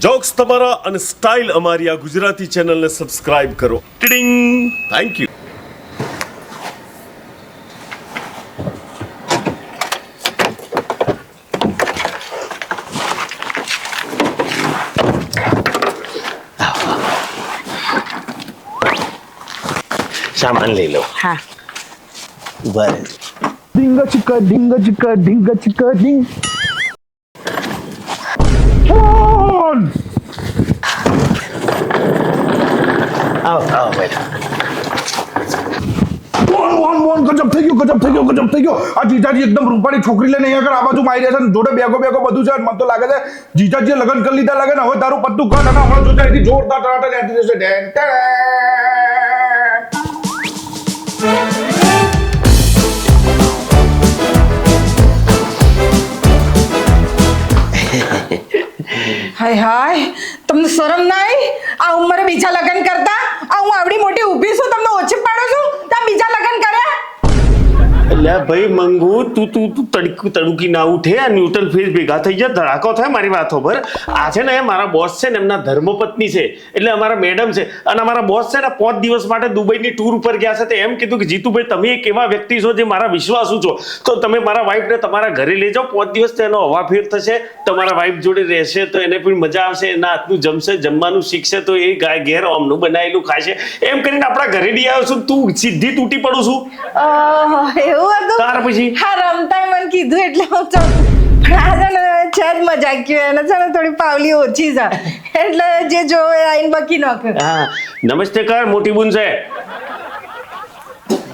Jokes તમારા અને style અમારી આ ગુજરાતી ચેનલને સબસ્ક્રાઇબ કરો ટિડિંગ થેન્ક યુ સામાન લઈ લો હા ઊભા રહે ડિંગ ચિકા ડિંગ ચિકા ડિંગ ચિકા ડિંગ ફોન આવો આવો બેટા ફોન ફોન ફોન ગજબ થઈ ગયો ગજબ થઈ ગયો. આ જીજાજી એકદમ રૂપાળી છોકરી લઈને અહીંયા આગળ આ બાજુ મારી રહ્યા છે જોડે બેગો બેગો બધું છે મને તો લાગે છે જીજાજીએ લગ્ન કરી લીધા લાગે ને હવે તારું પત્તું કર અને હમણાં જોતા અહીંથી જોરદાર ટનાટન એન્ટ્રી જશે. હાય હાય. તમને શરમ ના આવી આ ઉંમરે બીજા લગ્ન કરતા? આ હું આવડી મોટી ઊભી છું, તમને ઓછી પાડું છું? ત્યાં બીજા લગ્ન એટલે ભાઈ મંગુ તું તું તું તડક તડુકી ના ઉઠે આ ન્યુટ્રલ ફેઝ ભેગા થઈ જાય ધડાકો થાય મારી વાતો પર. આ છે ને મારા બોસ છે ને એમના ધર્મપત્ની છે એટલે અમારા મેડમ છે. અને અમારા બોસ છે ને પાંચ દિવસ માટે દુબઈની ટૂર ઉપર ગયા છે તો એમ કીધું કે જીતુભાઈ તમે એક એવા વ્યક્તિ છો જે મારા વિશ્વાસુ છો. તો તમે મારા વાઈફને તમારા ઘરે લઈ જાઓ પાંચ દિવસ તેનો હવાફેર થશે તમારા વાઈફ જોડે રહેશે તો એને પણ મજા આવશે એના હાથનું જમશે જમવાનું શીખશે તો એ ગાય ઘેર અમનું બનાવેલું ખાશે એમ કરીને આપણા ઘરે લઈ આવ્યો છું તું સીધી તૂટી પડું છું. આહ, એવું હતું તાર પછી? હા રમતા મને કીધું એટલે હું તો પણ આ છે ને છે જ મજાક્યું એને છે ને થોડી પાવલી ઓછી છે. એટલે જે જોવે આઈને બકી નાખ્યું. હા. નમસ્તે કર મોટી બુન છે.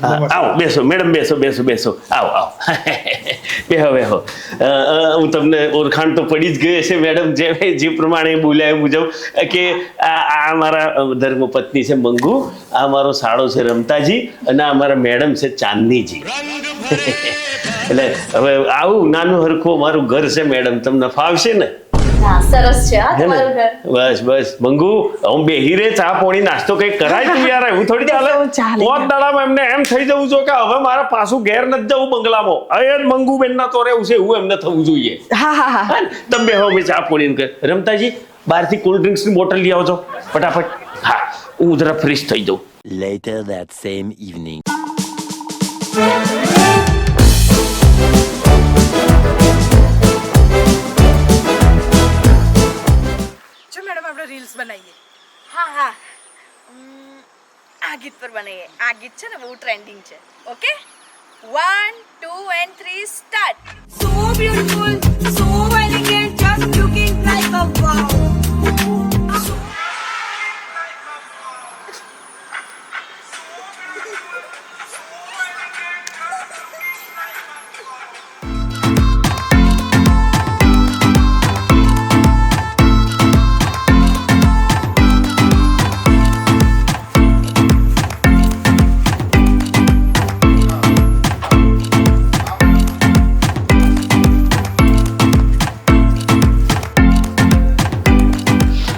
આવો બેસો મેડમ બેસો બેસો બેસો. આવો આવો. બેહો બેહો. અ, અ, હું તમને ઓળખાણ તો પડી જ ગઈ છે મેડમ જે જે પ્રમાણે બોલ્યા મુજબ કે આ આ મારા ધર્મપત્ની છે મંગુ આ મારો સાળો છે રમતાજી અને આ મારા મેડમ છે ચાંદનીજી. એટલે હવે આવું નાનું હરખું મારું ઘર છે મેડમ. તમને ફાવશે ને? હા સરસ છે બસ બસ. મંગુ હું બેહી રે ચા પોણી નાસ્તો કઈ કરાય તું યાર? હું થોડી ચાલે. પોત દાડામાં એમને એમ થઈ જવું જો કે હવે મારા પાછું ઘેર નથી જવું બંગલામાં. હવે મંગુ બેન ના તો રહેવું છે એવું એમને થવું જોઈએ. હા હા તમે હવે ચા પોણી ને કર રમતાજી બહારથી કોલ્ડ ડ્રિંક્સની બોટલ લઈ આવજો. ફટાફટ. હા હું જરા ફ્રેશ થઈ જાઉં. Later that same evening. જો મેડમ આપણે રીલ્સ બનાવીએ હા હા ઉમ, આ ગીત પર બનાવીએ આ ગીત છે ને બહુ ટ્રેન્ડિંગ છે okay one two and three start So beautiful, so elegant, just looking like a wow.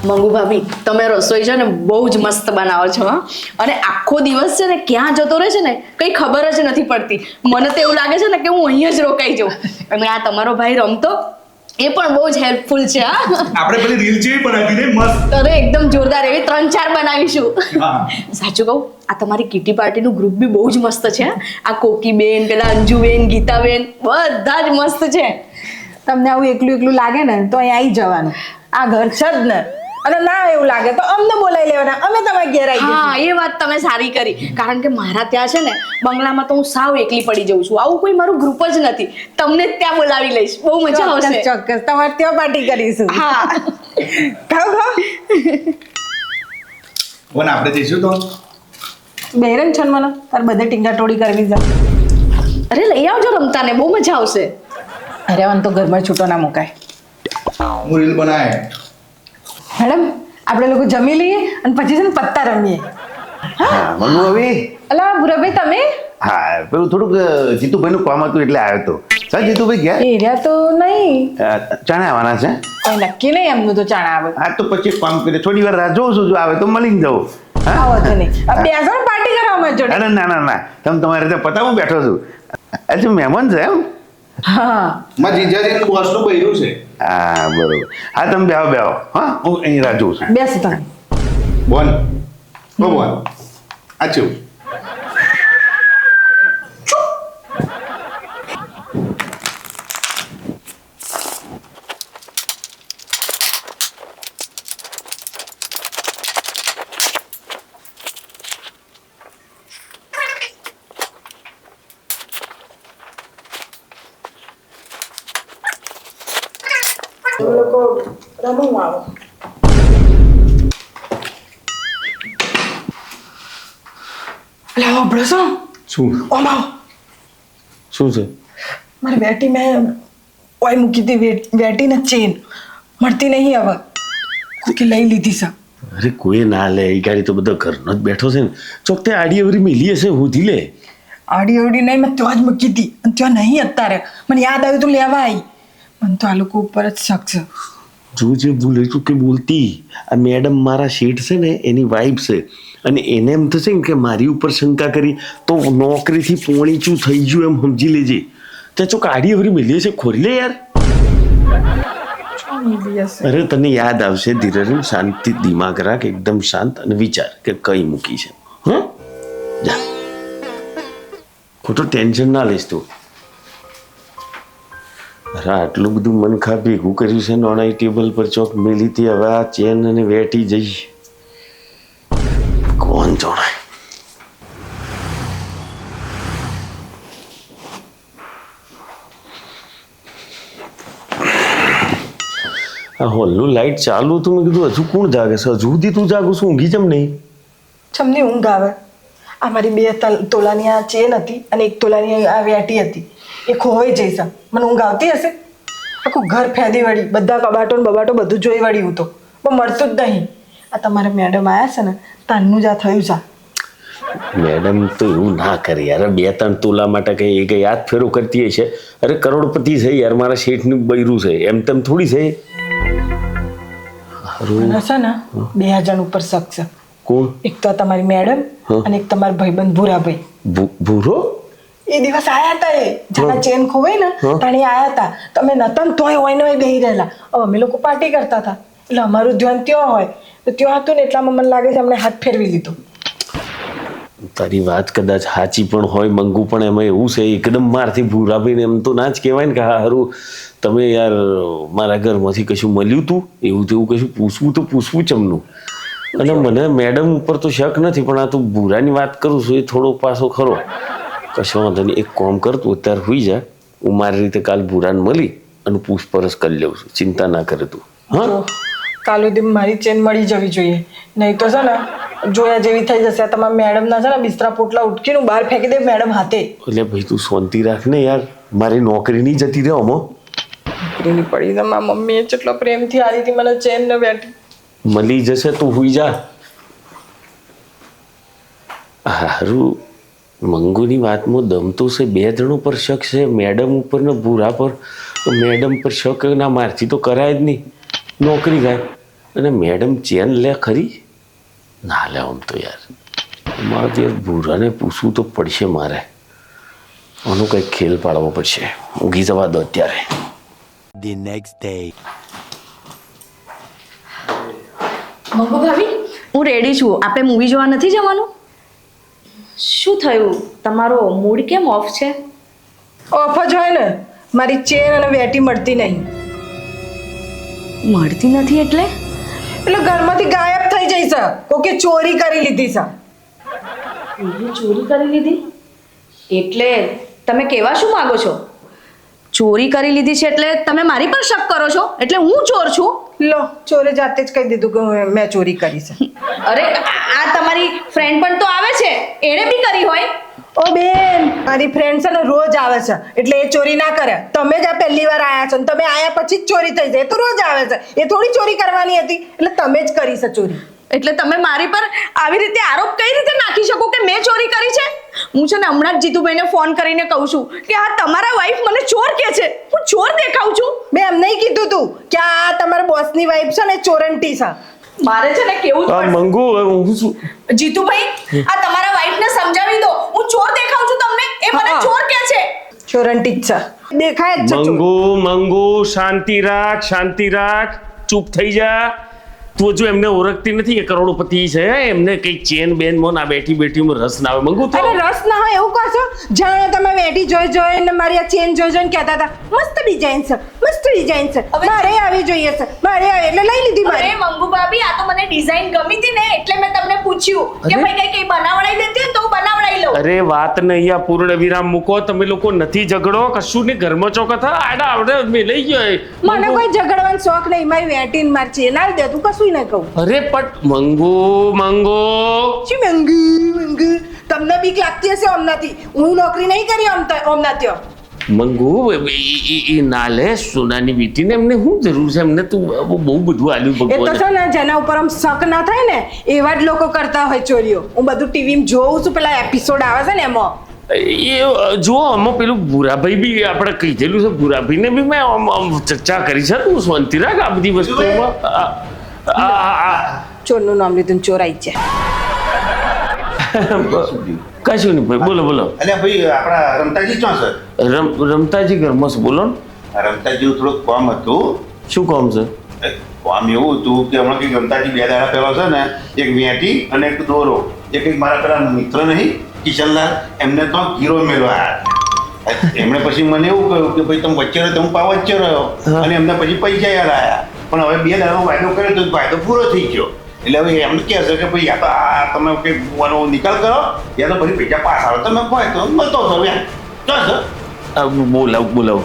Mangu ભાભી તમે રસોઈ છે ને બહુ જ મસ્ત બનાવો છો હા. અને આખો દિવસ છે ને ક્યાં જતો રહે છે ને કંઈ ખબર જ નથી પડતી. મને તો એવું લાગે છે ને કે હું અહીંયા જ રોકાઈ જાઉં. અને આ તમારો ભાઈ રમતો એ પણ બહુ જ હેલ્પફુલ છે હા. આપણે પેલી રીલ જેવી બનાવી દે મસ્ત. અરે એકદમ જોરદાર એવી ત્રણ ચાર બનાવીશું. સાચું કહું આ તમારી કીટી પાર્ટીનું ગ્રુપ બી બહુ જ મસ્ત છે આ આ કોકીબેન પેલા અંજુબેન ગીતાબેન બધા જ મસ્ત છે. તમને આવું એકલું એકલું લાગે ને તો અહીં આવી જવાનું. આ ઘર છે જ ને. અને ના એવું લાગે તો અમને બોલાવી લેવાના. અમે તમારા ઘેર આવી હા એ વાત તમે સારી કરી. કારણ કે મારા ત્યાં છે ને બંગલામાં તો હું સાવ એકલી પડી જઉં છું. આવું કોઈ મારું ગ્રુપ જ નથી. તમને ત્યાં બોલાવી લઈશ. બહુ મજા આવશે. ચોક્કસ. તમારે ત્યાં પાર્ટી કરીશું. હા. ખાઓ ખાઓ. વન આપણે જઈશું તો? બેરન છે ને મને? તારે બધે ટીંગા ટોડી કરવી છે. અરે લઈ આવજો રમતાને. બહુ મજા આવશે. અરે મને તો ઘરમાં છૂટો ના મુકાય. હું રીલ બનાવે. મેડમ આપણે લોકો જમી લઈએ અને પછી છે ને પત્તા રમીએ. હા? મનુ હવે અલા ભુરાભાઈ તમે? હા પેલું થોડુંક જીતુભાઈ નું કામ હતું એટલે આવ્યો હતો સર જીતુભાઈ ગયા? એરિયા તો નહીં. ચણા આવવાના છે? કોઈ નક્કી નહીં એમનું તો ચાણા આવે. હા તો પછી કામ કરી થોડી વાર રાહ જોઉં છું જો આવે તો મળીને જાઉં. હા? આવો તો નહીં. હવે બેસો પાર્ટી કરવા માં જોડે? ના ના ના તમે તમારી રીતે પતાવું બેઠો છું. અચ્છા મહેમાન છે એમ? હા મારા જીજાજી બોસનું બૈરું છે. હા બરોબર. હા તમે બેહો બેહો. હા હું અહીં રાહ જોઉં છું. બેસ તમે. બોન ઓ બોન લોકો એટલે હોભળો છો શું? છે? મારી બેટી મેં ઓય મૂકી હતી વેટીને ચેન મળતી નહીં હવે. કે લઈ લીધી છે. અરે કોઈ ના લે. એ ગાડી તો બધો ઘરનો જ બેઠો છે ને. ચોક તે આડી અવરી મિલી હશે હોધી લે. આડી અવડી નહીં મેં ત્યાં જ મૂકી હતી અને ત્યાં નહીં અત્યારે. મને યાદ આવ્યું તું લેવા આવી મને તો આ લોકો ઉપર જ શક છે. જો જે બોલે તું કે બોલતી, આ મેડમ મારા શેઠ છે ને, એની વાઈફ છે. અને એને એમ થશે ને કે મારી ઉપર શંકા કરી, તો નોકરીથી પોણીચું થઈ ગયું એમ સમજી લેજે. તે ચો આડી અવરી મિલી છે, ખોરી લે યાર. અરે તને યાદ આવશે ધીરે શાંતિ, દિમાગ રાખ, એકદમ શાંત અને વિચાર કે કઈ મૂકી છે. હા? ખોટું ટેન્શન ના લઈશ તું. આટલું બધું મન ખાપી ભેગું કર્યું છે નોણાઈ ટેબલ પર ચોક મેલી હતી, હવે આ ચેન અને વેટી જઈ. કોણ જોણાય આ હોલનું લાઈટ ચાલુ હતું, મેં કીધું, હજુ કોણ જાગે છે? હજુ સુધી તું જાગું છું, ઊંઘી જમ નહીં. છમની ઊંઘ આવે. આ મારી બે તોલાની આ ચેન હતી અને એક તોલાની આ વેટી હતી. એ ખોવાઈ જઈશ મને ઊંઘ આવતી હશે? આખું ઘર ફેદી વળી બધા કબાટો ને બબાટો બધું જોઈ વળી હું તો. પણ મળતું જ નહીં. આ તમારા મેડમ આવ્યા છે ને તાનનું જ આ થયું છે. મેડમ તો એવું ના કરે યાર. બે ત્રણ તોલા માટે કંઈ એ કંઈ હાથ ફેરો કરતી હશે. અરે કરોડપતિ છે યાર મારા શેઠનું બૈરું છે. એમ તેમ થોડી છે. મને છે ને બે હજાર ઉપર શક છે. કોણ? એક તો તમારી મેડમ. અને એક તમારા ભાઈબંધ ભૂરાભાઈ. ભૂરો? એ દિવસ આયા હતા એ. જાણે ચેન ખોવાઈ ને. તાણી આયા હતા તમે નતન તોય હોય ને હોય બેહી રહેલા. હવે અમે લોકો પાર્ટી કરતા હતા એટલે અમારું ધ્યાન ત્યાં હોય. તો ત્યાં હતું ને એટલામાં મને લાગે છે અમને હાથ ફેરવી લીધો તારી વાત કદાચ સાચી પણ હોય મંગુ પણ એમાં એવું છે એકદમ મારથી ભૂરાભાઈને એમ તો ના જ કહેવાય ને કે હા હારું તમે યાર મારા ઘરમાંથી કશું મળ્યું તું? એવું તેવું કશું પૂછવું તો પૂછવું ચમનું અને મને મેડમ ઉપર તો શક નથી પણ આ તું ભૂરાની વાત કરું છું એ થોડો પાછો ખરો. કશો વાંધો નહીં. એક કોમ કર તું અત્યારે હોઈ જા. હું મારી રીતે કાલ ભૂરાને મળી અને પૂછપરછ કરી લઉં છું. ચિંતા ના કરે તું. હા? કાલ સુધી મારી ચેન મળી જવી જોઈએ. નહીં તો છે ને જોયા જેવી થઈ જશે. આ તમારા મેડમના છે ને બિસ્તરા પોટલા ઉટકીને બહાર ફેંકી દે મેડમ હાથે. એટલે ભાઈ તું શાંતિ રાખ ને યાર. મારી નોકરી નહીં જતી રહે અમો. નોકરીની પડી તો મારા મમ્મીએ જેટલો પ્રેમથી આલી હતી મને ચેન ન બેઠી મળી જશે તું હુઈ જા. હારું. મંગુની વાતમાં દમ તો છે બે જણ ઉપર શક છે મેડમ ઉપર ને ભૂરા પર. મેડમ પર શક ના મારથી તો કરાય જ નહીં. નોકરી ગાય. અને મેડમ ચેન લે ખરી? ના લે આમ તો યાર. મારે તો યાર ભૂરાને પૂછવું તો પડશે મારે. આનો કંઈક ખેલ પાડવો પડશે. ઊંઘી જવા દો અત્યારે. ધી નેક્સ્ટ ડે મંગુ ભાભી હું રેડી છું. આપણે મૂવી જોવા નથી જવાનું? શું થયું? તમારો મૂડ કેમ ઓફ છે? ઓફ જ હોય ને. મારી ચેન અને વેટી મળતી નહીં. મળતી નથી એટલે? એટલે ઘરમાંથી ગાયબ થઈ જઈ છે કોકે ચોરી કરી લીધી છે. ચોરી કરી લીધી? એટલે તમે કેવા શું માગો છો? ચોરી કરી લીધી છે એટલે તમે મારી પર શક કરો છો? એટલે હું ચોર છું? લો ચોરે જાતે જ કહી દીધું કે મેં ચોરી કરી છે. અરે આ તમારી ફ્રેન્ડ પણ તો આવે છે? એણે બી કરી હોય? ઓ બેન મારી ફ્રેન્ડ છે ને રોજ આવે છે. એટલે એ ચોરી ના કરે. તમે જ આ પહેલી વાર આયા છો તમે આયા પછી જ ચોરી થઈ જાય. એ તો રોજ આવે છે. એ થોડી ચોરી કરવાની હતી. એટલે તમે જ કરી છે ચોરી. એટલે તમે મારી પર આવી રીતે આરોપ કઈ રીતે નાખી શકો કે મેં ચોરી કરી છે? હું છે ને હમણાં જ જીતુભાઈને ફોન કરીને કહું છું કે આ તમારા વાઈફ મને ચોર કે છે. હું ચોર દેખાઉં છું. મેં એમ નહીં કીધું તું કે આ તમારા બોસની વાઈફ છે ને ચોરંટી છે. મારે છે ને કેવું આ મંગુ હવે હું શું? જીતુભાઈ આ તમારા વાઈફને સમજાવી દો. હું ચોર દેખાઉં છું તમને. એ મને ચોર કે છે. ચોરંટી જ છે. દેખાય જ છે મંગુ મંગુ શાંતિ રાખ શાંતિ રાખ. ચૂપ થઈ જા. તું હજુ એમને ઓળખતી નથી એ કરોડોપતિ છે એમને કઈ ચેન બેન મોન આ બેઠી બેઠી હું રસ ના આવે મંગુ તો અરે રસ ના હોય એવું કહો છો? જાણે તમે બેઠી જોઈ જોઈને મારી આ ચેન જોઈ જોઈને કહેતા હતા મસ્ત ડિઝાઇન છે મસ્ત ડિઝાઇન છે મારે આવી જોઈએ છે. મારે એટલે લઈ લીધી મારે. મંગુ ભાભી આ તો મને ડિઝાઇન ગમી હતી ને એટલે મેં તમને પૂછ્યું કે ભાઈ કઈ કઈ બનાવડાવી દેતી હોય તો હું બનાવડાવી લઉં. અરે વાત ને અહીંયા પૂર્ણ વિરામ મૂકો તમે લોકો નથી ઝઘડો કશું ને ઘરમાં ચોકત આડા આવડે મેં લઈ ગયો મને કોઈ ઝઘડવાનો શોખ નહીં મારી વેટીન માર છે આવી દે તું કશું નહીં કહું. અરે પટ મંગુ મંગુ શું મંગુ મંગી તમને બીક લાગતી હશે ઓમનાથી. હું નોકરી નહીં કરી ઓમના ત્યો મંગુ ઈ ના લે સોનાની વીટીને એમને શું જરૂર છે? એમને તું બહુ બધું આલ્યું એ તો છે ને જેના ઉપર આમ શક ના થાય ને એવા જ લોકો કરતા હોય ચોરીઓ. હું બધું ટીવીમાં જોઉં છું પેલા એપિસોડ આવે છે ને એમાં. એ જુઓ આમાં પેલું ભૂરાભાઈ બી આપણે કીધેલું છે ભૂરાભાઈને બી મેં આમ ચર્ચા કરી છે તું શાંતિ રાખ આ બધી વસ્તુઓમાં. ચોરનું નામ લીધું ચોરાઈ જાય. કશું નહીં ભાઈ બોલો બોલો. અલ્યા ભાઈ આપણા રમતાજી ક્યાં છે? રમ રમતાજી ઘરમાં છે બોલો રમતાજી થોડુંક કામ હતું. શું કામ છે? કોમ એવું હતું કે હમણાં કંઈક રમતાજી બે દાડા પહેલા છે ને એક વેટી અને એક દોરો. એક કંઈક મારા પેલા મિત્ર નહીં કિશનલાલ એમને તો ગીરો મેળવા એમણે પછી મને એવું કહ્યું કે ભાઈ તમે વચ્ચે રહ્યો તમે પાવ વચ્ચે રહ્યો. અને એમને પછી પૈસા યાદ આવ્યા પણ હવે બે દાડાનો વાયદો કર્યો તો વાયદો પૂરો થઈ ગયો. એટલે હવે એમ કહે છે કે ભાઈ યા તો આ તમે કંઈક આનો નિકાલ કરો યા તો પછી પૈસા પાસ આવે. તમે કોઈ તો મળતો હતો એમ ચાલ સર બોલાવ બોલાવ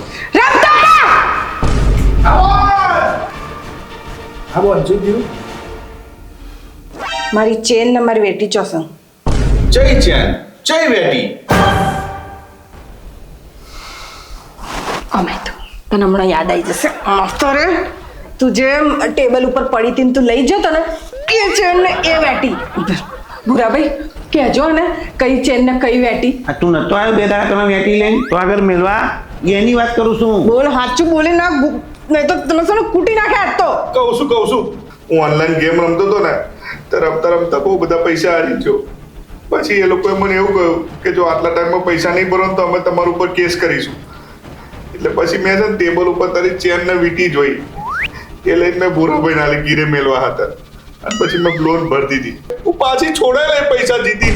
મારી ચેન ને મારી વેટી ચોસંગ જય ચેન જય વેટી. અમે તો તને હમણાં યાદ આવી જશે. મસ્ત રે. તું જે ટેબલ ઉપર પડી હતી તું લઈ જતો ને એ ચેન ને એ વેટી? ભૂરાભાઈ કહેજો ને કઈ ચેન ને કઈ વેટી? આ તું નતો આવ્યો બે દાડા તમે વેટી લઈને? તો આગળ મેળવા એની વાત કરું છું. બોલ સાચું બોલી ના નહીં તો તમે શું કૂટી નાખે આજ તો? કહું છું કહું છું. હું ઓનલાઈન ગેમ રમતો હતો ને તો રમતા રમતા બહુ બધા પૈસા હારી ગયો. પછી એ લોકોએ મને એવું કહ્યું કે જો આટલા ટાઈમમાં પૈસા નહીં ભરો તો અમે તમારા ઉપર કેસ કરીશું. એટલે પછી મેં છે ને ટેબલ ઉપર તારી ચેન ને વીટી જોઈ. એ લઈને મેં ભૂરાભાઈ ના ગીરે મેલવા હતા. અને પછી મેં લોન ભરી દીધી હું પાછી છોડાયેલા પૈસા જીતી.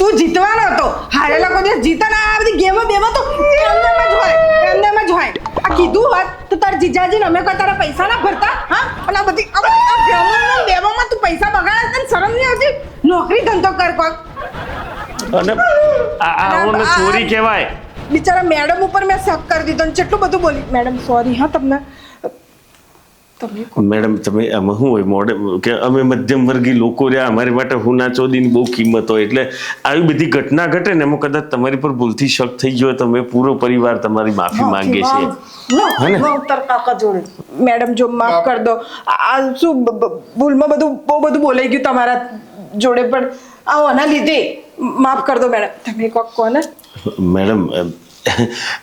તું જીતવાનો હતો. હારેલા કોઈ દિવસ જીતા ના આ બધી ગેમો બેમો તો એમને જ હોય એમને જ હોય. આ કીધું હોત તો તાર જીજાજીને અમે કોઈ તારા પૈસા ના ભરતા હા? અને આ બધી આ બધી આ બેમોમાં તું પૈસા બગાડે તને શરમ નહીં આવતી? નોકરી ધંધો કર કોક. અને આ આ ચોરી કહેવાય. બિચારા મેડમ ઉપર મેં શક કરી દીધો ને કેટલું બધું બોલી મેડમ સોરી હા તમને. તમે મેડમ તમે આમાં શું હોય? મોડે કે અમે મધ્યમ વર્ગી લોકો રહ્યા અમારી માટે હુના ચોદીની બહુ કિંમત હોય. એટલે આવી બધી ઘટના ઘટે ને એમાં કદાચ તમારી પર ભૂલથી શક થઈ ગયો તમે પૂરો પરિવાર તમારી માફી માંગે છે મેડમ જો માફ કરી દો. આ શું ભૂલમાં બધું બહુ બધું બોલાઈ ગયું તમારા જોડે પણ આના લીધે. માફ કરી દો મેડમ. તમે કોક કોને મેડમ એમ,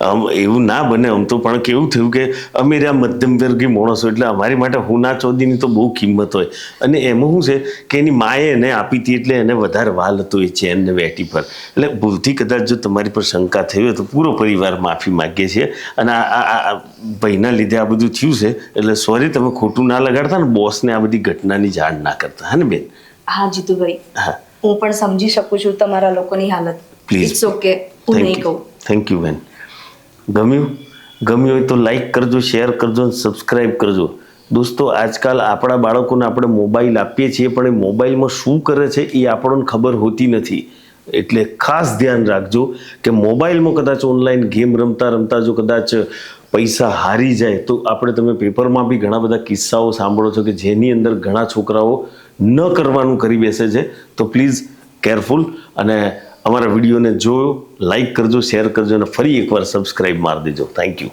આમ એવું ના બને. આમ તો પણ કેવું થયું કે અમે રહ્યા મધ્યમ વર્ગી માણસો એટલે અમારી માટે હુના ચોદીની તો બહુ કિંમત હોય. અને એમાં શું છે કે એની માએ એને આપી હતી એટલે એને વધારે વાલ હતો એ ચેન ને વેટી પર. એટલે ભૂલથી કદાચ જો તમારી પર શંકા થઈ હોય તો પૂરો પરિવાર માફી માગીએ છીએ. અને આ ભાઈના લીધે આ બધું થયું છે. એટલે સોરી તમે ખોટું ના લગાડતા ને બોસને આ બધી ઘટનાની જાણ ના કરતા. હા ને બેન? હા જીતુભાઈ. હા. હું પણ સમજી શકું છું તમારા લોકોની હાલત. પ્લીઝ ઓકે હું નહીં કહું. થેન્ક યુ બેન ગમ્યું? ગમ્યું હોય તો લાઈક કરજો શેર કરજો અને સબસ્ક્રાઈબ કરજો. દોસ્તો, આજકાલ આપણા બાળકોને આપણે મોબાઈલ આપીએ છીએ, પણ એ મોબાઈલમાં શું કરે છે એ આપણને ખબર હોતી નથી. એટલે ખાસ ધ્યાન રાખજો કે મોબાઈલમાં કદાચ ઓનલાઈન ગેમ રમતા રમતા જો કદાચ પૈસા હારી જાય, તો આપણે તમે પેપરમાં બી ઘણા બધા કિસ્સાઓ સાંભળો છો કે જેની અંદર ઘણા છોકરાઓ ન કરવાનું કરી બેસે છે. તો પ્લીઝ કેરફુલ અને અમારા વિડીયોને જોયો લાઇક કરજો શેર કરજો અને ફરી એકવાર સબસ્ક્રાઈબ મારી દેજો. Thank you